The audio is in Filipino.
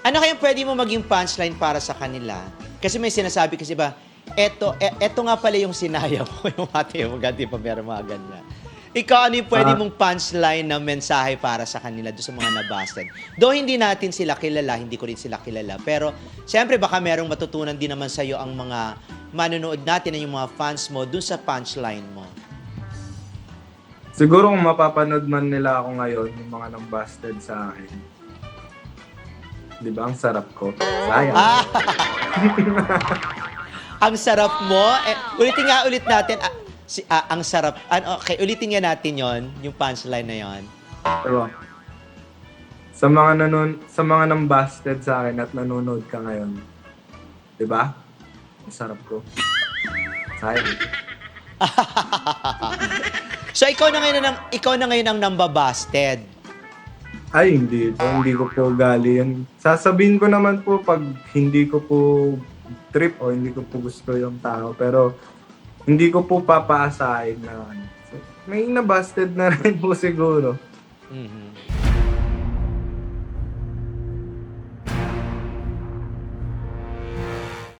Ano kayang pwede mo maging punchline para sa kanila? Kasi may sinasabi kasi ba, eto, e- eto nga pala yung sinaya mo, yung ate mo, ganti pa meron mga ganyan. Ikaw, ano yung pwede Ah. mong punchline na mensahe para sa kanila doon sa mga nabasted? Though hindi natin sila kilala, hindi ko rin sila kilala. Pero, siyempre, baka merong matutunan din naman sa'yo ang mga manonood natin, yung mga fans mo, doon sa punchline mo. Siguro kung mapapanood man nila ako ngayon, yung mga nang busted sa akin. Di ba? Ang sarap ko. Sayang. Ah! ang sarap mo. Eh, ulitin nga ulit natin. Ah, si, ah, ang sarap. Ano, okay, ulitin nga natin yon yung punchline na yon. Diba? Sa mga nanon sa mga nang busted sa akin at nanonood ka ngayon. 'Di ba? Ang sarap ko. Sayang. So ikaw na ngayon ang ikaw na ngayon ang nambabasted. Ay, hindi po. Hindi ko po gali yan. Sasabihin ko naman po pag hindi ko po trip o hindi ko po gusto yung tao. Pero hindi ko po papaasahin na ano. May nabusted na rin po siguro. Mhm.